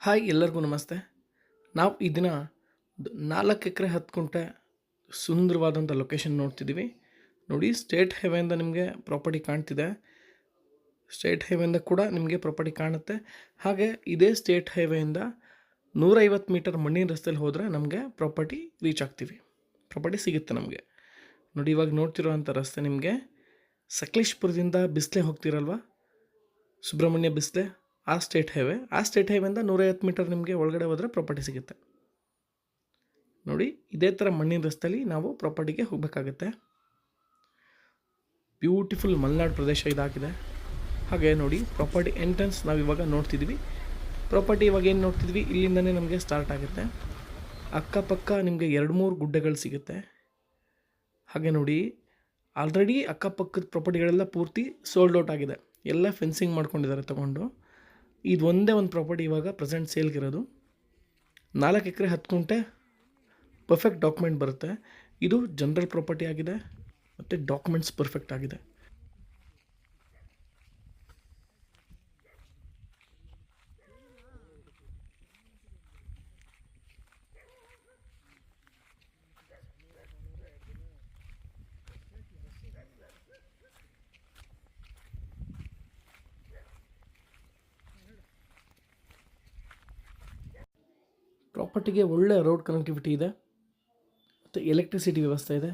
Hi ಎಲ್ಲರಿಗೂ ನಮಸ್ತೆ. ನಾವು ಈ ದಿನ ನಾಲ್ಕು ಎಕರೆ ಹತ್ತು ಕುಂಟೆ ಸುಂದರವಾದಂಥ ಲೊಕೇಶನ್ ನೋಡ್ತಿದ್ದೀವಿ. ನೋಡಿ ಸ್ಟೇಟ್ ಹೈವೇಯಿಂದ ನಿಮಗೆ ಪ್ರಾಪರ್ಟಿ ಕಾಣ್ತಿದೆ. ಸ್ಟೇಟ್ ಹೈವೇಯಿಂದ ಕೂಡ ನಿಮಗೆ ಪ್ರಾಪರ್ಟಿ ಕಾಣುತ್ತೆ. ಹಾಗೆ ಇದೇ ಸ್ಟೇಟ್ ಹೈವೇಯಿಂದ ನೂರೈವತ್ತು ಮೀಟರ್ ಮಣ್ಣಿನ ರಸ್ತೆಯಲ್ಲಿ ಹೋದರೆ ನಮಗೆ ಪ್ರಾಪರ್ಟಿ ರೀಚ್ ಆಗ್ತೀವಿ. ಪ್ರಾಪರ್ಟಿ ಸಿಗುತ್ತೆ ನಮಗೆ. ನೋಡಿ, ಇವಾಗ ನೋಡ್ತಿರೋವಂಥ ರಸ್ತೆ ನಿಮಗೆ ಸಕಲೇಶ್ಪುರದಿಂದ ಬಿಸ್ಲೆ ಹೋಗ್ತಿರಲ್ವ? ಸುಬ್ರಹ್ಮಣ್ಯ ಬಿಸ್ಲೆ? ಆ ಸ್ಟೇಟ್ ಹೈವೇ ಆ ಸ್ಟೇಟ್ ಹೈವೇಯಿಂದ ನೂರೈವತ್ತು ಮೀಟರ್ ನಿಮಗೆ ಒಳಗಡೆ ಹೋದರೆ ಪ್ರಾಪರ್ಟಿ ಸಿಗುತ್ತೆ. ನೋಡಿ, ಇದೇ ಥರ ಮಣ್ಣಿನ ರಸ್ತೆಯಲ್ಲಿ ನಾವು ಪ್ರಾಪರ್ಟಿಗೆ ಹೋಗಬೇಕಾಗುತ್ತೆ. ಬ್ಯೂಟಿಫುಲ್ ಮಲೆನಾಡು ಪ್ರದೇಶ ಇದಾಗಿದೆ. ಹಾಗೆ ನೋಡಿ ಪ್ರಾಪರ್ಟಿ ಎಂಟ್ರೆನ್ಸ್ ನಾವು ಇವಾಗ ನೋಡ್ತಿದ್ವಿ. ಪ್ರಾಪರ್ಟಿ ಇವಾಗ ಏನು ನೋಡ್ತಿದ್ವಿ? ಇಲ್ಲಿಂದನೇ ನಮಗೆ ಸ್ಟಾರ್ಟ್ ಆಗುತ್ತೆ. ಅಕ್ಕಪಕ್ಕ ನಿಮಗೆ ಎರಡು ಮೂರು ಗುಡ್ಡಗಳು ಸಿಗುತ್ತೆ. ಹಾಗೆ ನೋಡಿ ಆಲ್ರೆಡಿ ಅಕ್ಕಪಕ್ಕದ ಪ್ರಾಪರ್ಟಿಗಳೆಲ್ಲ ಪೂರ್ತಿ ಸೋಲ್ಡ್ ಔಟ್ ಆಗಿದೆ. ಎಲ್ಲ ಫೆನ್ಸಿಂಗ್ ಮಾಡ್ಕೊಂಡಿದ್ದಾರೆ ತಗೊಂಡು. ಇದು ಒಂದೇ ಒಂದು ಪ್ರಾಪರ್ಟಿ ಇವಾಗ ಪ್ರೆಸೆಂಟ್ ಸೇಲ್ಗಿರೋದು ನಾಲ್ಕು ಎಕರೆ ಹತ್ತು ಕುಂಟೆ ಪರ್ಫೆಕ್ಟ್ ಡಾಕ್ಯುಮೆಂಟ್ ಬರುತ್ತೆ. ಇದು ಜನರಲ್ ಪ್ರಾಪರ್ಟಿ ಆಗಿದೆ. ಮತ್ತು ಡಾಕ್ಯುಮೆಂಟ್ಸ್ ಪರ್ಫೆಕ್ಟ್ ಆಗಿದೆ. ಪ್ರಾಪರ್ಟಿಗೆ ಒಳ್ಳೆ ರೋಡ್ ಕನೆಕ್ಟಿವಿಟಿ ಇದೆ, ಮತ್ತು ಎಲೆಕ್ಟ್ರಿಸಿಟಿ ವ್ಯವಸ್ಥೆ ಇದೆ.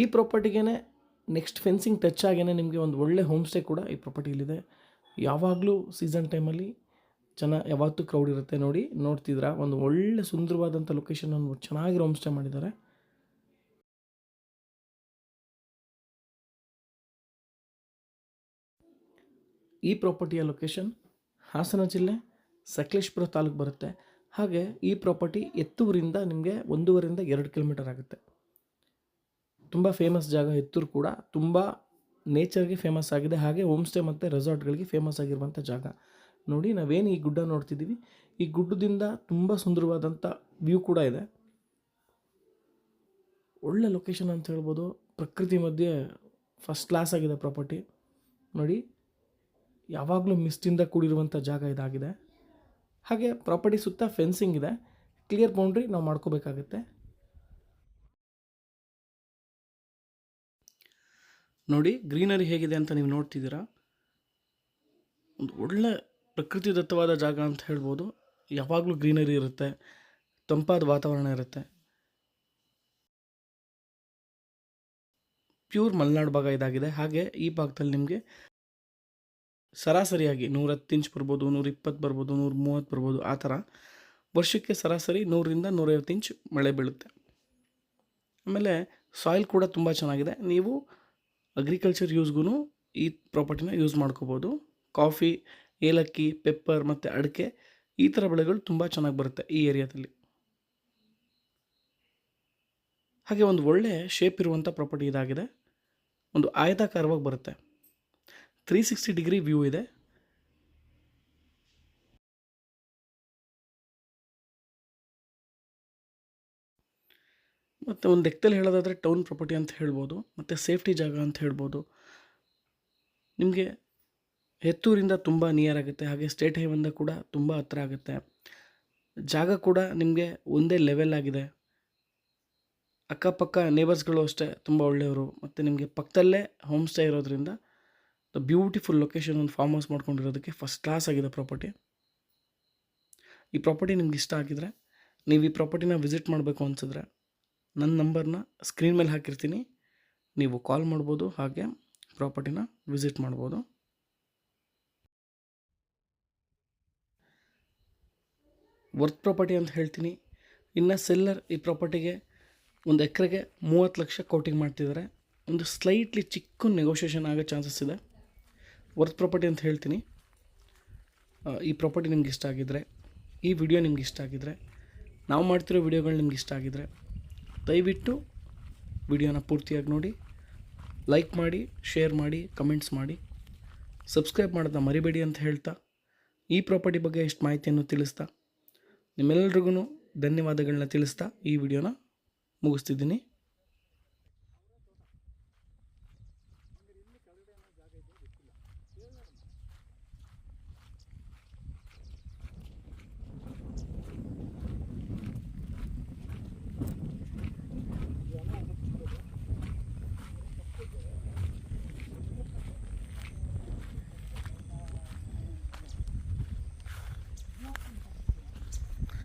ಈ ಪ್ರಾಪರ್ಟಿಗೆ ನೆಕ್ಸ್ಟ್ ಫೆನ್ಸಿಂಗ್ ಟಚ್ ಆಗೇ ನಿಮಗೆ ಒಂದು ಒಳ್ಳೆ ಹೋಮ್ ಸ್ಟೇ ಕೂಡ ಈ ಪ್ರಾಪರ್ಟಿಯಲ್ಲಿದೆ ಯಾವಾಗಲೂ ಸೀಸನ್ ಟೈಮಲ್ಲಿ ಜನ ಯಾವತ್ತೂ ಕ್ರೌಡ್ ಇರುತ್ತೆ ನೋಡಿ ನೋಡ್ತಿದ್ರ ಒಂದು ಒಳ್ಳೆ ಸುಂದರವಾದಂಥ ಲೊಕೇಶನ್ ಒಂದು ಚೆನ್ನಾಗಿರೋ ಹೋಮ್ ಸ್ಟೇ ಮಾಡಿದ್ದಾರೆ. ಈ ಪ್ರಾಪರ್ಟಿಯ ಲೊಕೇಶನ್ ಹಾಸನ ಜಿಲ್ಲೆ ಸಕಲೇಶ್ಪುರ ತಾಲೂಕು ಬರುತ್ತೆ. ಹಾಗೆ ಈ ಪ್ರಾಪರ್ಟಿ ಎತ್ತೂರಿಂದ ನಿಮಗೆ ಒಂದೂವರೆಯಿಂದ ಎರಡು ಕಿಲೋಮೀಟರ್ ಆಗುತ್ತೆ. ತುಂಬ ಫೇಮಸ್ ಜಾಗ ಎತ್ತೂರು ಕೂಡ, ತುಂಬ ನೇಚರ್ಗೆ ಫೇಮಸ್ ಆಗಿದೆ. ಹಾಗೆ ಹೋಮ್ ಸ್ಟೇ ಮತ್ತು ರೆಸಾರ್ಟ್ಗಳಿಗೆ ಫೇಮಸ್ ಆಗಿರುವಂಥ ಜಾಗ. ನೋಡಿ, ನಾವೇನು ಈ ಗುಡ್ಡ ನೋಡ್ತಿದ್ದೀವಿ? ಈ ಗುಡ್ಡದಿಂದ ತುಂಬ ಸುಂದರವಾದಂಥ ವ್ಯೂ ಕೂಡ ಇದೆ. ಒಳ್ಳೆ ಲೊಕೇಶನ್ ಅಂತ ಹೇಳ್ಬೋದು. ಪ್ರಕೃತಿ ಮಧ್ಯೆ ಫಸ್ಟ್ ಕ್ಲಾಸ್ ಆಗಿದೆ ಪ್ರಾಪರ್ಟಿ ನೋಡಿ, ಯಾವಾಗಲೂ ಮಿಸ್ಟಿಂದ ಕೂಡಿರುವಂಥ ಜಾಗ ಇದಾಗಿದೆ. ಹಾಗೆ ಪ್ರಾಪರ್ಟಿ ಸುತ್ತ ಫೆನ್ಸಿಂಗ್ ಇದೆ. ಕ್ಲಿಯರ್ ಬೌಂಡ್ರಿ ನಾವು ಮಾಡ್ಕೋಬೇಕಾಗುತ್ತೆ. ನೋಡಿ ಗ್ರೀನರಿ ಹೇಗಿದೆ ಅಂತ ನೀವು ನೋಡ್ತಿದ್ದೀರಾ? ಒಂದು ಒಳ್ಳೆ ಪ್ರಕೃತಿದತ್ತವಾದ ಜಾಗ ಅಂತ ಹೇಳ್ಬೋದು. ಯಾವಾಗಲೂ ಗ್ರೀನರಿ ಇರುತ್ತೆ. ತಂಪಾದ ವಾತಾವರಣ ಇರುತ್ತೆ. ಪ್ಯೂರ್ ಮಲೆನಾಡು ಭಾಗ ಇದಾಗಿದೆ. ಹಾಗೆ ಈ ಭಾಗದಲ್ಲಿ ನಿಮಗೆ ಸರಾಸರಿಯಾಗಿ ನೂರತ್ತು ಇಂಚ್ ಬರ್ಬೋದು ನೂರ ಇಪ್ಪತ್ತು ಬರ್ಬೋದು ನೂರ ಮೂವತ್ತು ಬರ್ಬೋದು, ಆ ಥರ ವರ್ಷಕ್ಕೆ ಸರಾಸರಿ ನೂರರಿಂದ ನೂರೈವತ್ತು ಇಂಚ್ ಮಳೆ ಬೀಳುತ್ತೆ. ಆಮೇಲೆ ಸಾಯಿಲ್ ಕೂಡ ತುಂಬ ಚೆನ್ನಾಗಿದೆ. ನೀವು ಅಗ್ರಿಕಲ್ಚರ್ ಯೂಸ್ಗೂ ಈ ಪ್ರಾಪರ್ಟಿನ ಯೂಸ್ ಮಾಡ್ಕೋಬೋದು. ಕಾಫಿ ಏಲಕ್ಕಿ ಪೆಪ್ಪರ್ ಮತ್ತು ಅಡಿಕೆ ಈ ಥರ ಬೆಳೆಗಳು ತುಂಬ ಚೆನ್ನಾಗಿ ಬರುತ್ತೆ ಈ ಏರಿಯಾದಲ್ಲಿ. ಹಾಗೆ ಒಂದು ಒಳ್ಳೆ ಶೇಪ್ ಇರುವಂಥ ಪ್ರಾಪರ್ಟಿ ಇದಾಗಿದೆ. ಒಂದು ಆಯತಾಕಾರವಾಗಿ ಬರುತ್ತೆ. ತ್ರೀ ಸಿಕ್ಸ್ಟಿ ಡಿಗ್ರಿ ವ್ಯೂ ಇದೆ. ಮತ್ತು ಒಂದು ಲೆಕ್ಕದಲ್ಲಿ ಹೇಳೋದಾದರೆ ಟೌನ್ ಪ್ರಾಪರ್ಟಿ ಅಂತ ಹೇಳ್ಬೋದು, ಮತ್ತು ಸೇಫ್ಟಿ ಜಾಗ ಅಂತ ಹೇಳ್ಬೋದು. ನಿಮಗೆ ಹೆತ್ತೂರಿಂದ ತುಂಬ ನಿಯರ್ ಆಗುತ್ತೆ, ಹಾಗೆ ಸ್ಟೇಟ್ ಹೈವಿಂದ ಕೂಡ ತುಂಬ ಹತ್ರ ಆಗುತ್ತೆ. ಜಾಗ ಕೂಡ ನಿಮಗೆ ಒಂದೇ ಲೆವೆಲ್ ಆಗಿದೆ. ಅಕ್ಕಪಕ್ಕ ನೇಬರ್ಸ್ಗಳು ಅಷ್ಟೇ ತುಂಬ ಒಳ್ಳೆಯವರು, ಮತ್ತು ನಿಮಗೆ ಪಕ್ಕದಲ್ಲೇ ಹೋಮ್ ಸ್ಟೇ ಇರೋದ್ರಿಂದ ಬ್ಯೂಟಿಫುಲ್ ಲೊಕೇಶನ್ ಒಂದು ಫಾರ್ಮ್ ಹೌಸ್ ಮಾಡ್ಕೊಂಡಿರೋದಕ್ಕೆ ಫಸ್ಟ್ ಕ್ಲಾಸ್ ಆಗಿದೆ ಪ್ರಾಪರ್ಟಿ ಈ ಪ್ರಾಪರ್ಟಿ ನಿಮ್ಗೆ ಇಷ್ಟ ಆಗಿದ್ರೆ ನೀವು ಈ ಪ್ರಾಪರ್ಟಿನ ವಿಸಿಟ್ ಮಾಡಬೇಕು ಅನಿಸಿದ್ರೆ ನನ್ನ ನಂಬರ್ನ ಸ್ಕ್ರೀನ್ ಮೇಲೆ ಹಾಕಿರ್ತೀನಿ. ನೀವು ಕಾಲ್ ಮಾಡ್ಬೋದು, ಹಾಗೆ ಪ್ರಾಪರ್ಟಿನ ವಿಸಿಟ್ ಮಾಡ್ಬೋದು. ವರ್ತ್ ಪ್ರಾಪರ್ಟಿ ಅಂತ ಹೇಳ್ತೀನಿ. ಇನ್ನು ಸೆಲ್ಲರ್ ಈ ಪ್ರಾಪರ್ಟಿಗೆ ಒಂದು ಎಕರೆಗೆ ಮೂವತ್ತು ಲಕ್ಷ ಕೋಟಿಂಗ್ ಮಾಡ್ತಿದ್ದಾರೆ ಒಂದು ಸ್ಲೈಟ್ಲಿ ಚಿಕ್ಕ ನೆಗೋಷಿಯೇಷನ್ ಆಗೋ ಚಾನ್ಸಸ್ ಇದೆ. ವರ್ತ್ ಪ್ರಾಪರ್ಟಿ ಅಂತ ಹೇಳ್ತೀನಿ. ಈ ಪ್ರಾಪರ್ಟಿ ನಿಮ್ಗೆ ಇಷ್ಟ ಆಗಿದ್ದರೆ ಈ ವಿಡಿಯೋ ನಿಮ್ಗೆ ಇಷ್ಟ ಆಗಿದ್ದರೆ ನಾವು ಮಾಡ್ತಿರೋ ವಿಡಿಯೋಗಳು ನಿಮ್ಗೆ ಇಷ್ಟ ಆಗಿದ್ದರೆ ದಯವಿಟ್ಟು ವಿಡಿಯೋನ ಪೂರ್ತಿಯಾಗಿ ನೋಡಿ, ಲೈಕ್ ಮಾಡಿ, ಶೇರ್ ಮಾಡಿ, ಕಮೆಂಟ್ಸ್ ಮಾಡಿ. ಸಬ್ಸ್ಕ್ರೈಬ್ ಮಾಡೋದನ್ನ ಮರಿಬೇಡಿ ಅಂತ ಹೇಳ್ತಾ, ಈ ಪ್ರಾಪರ್ಟಿ ಬಗ್ಗೆ ಎಷ್ಟು ಮಾಹಿತಿಯನ್ನು ತಿಳಿಸ್ತಾ ನಿಮ್ಮೆಲ್ಲರಿಗೂ ಧನ್ಯವಾದಗಳನ್ನ ತಿಳಿಸ್ತಾ ಈ ವಿಡಿಯೋನ ಮುಗಿಸ್ತಿದ್ದೀನಿ.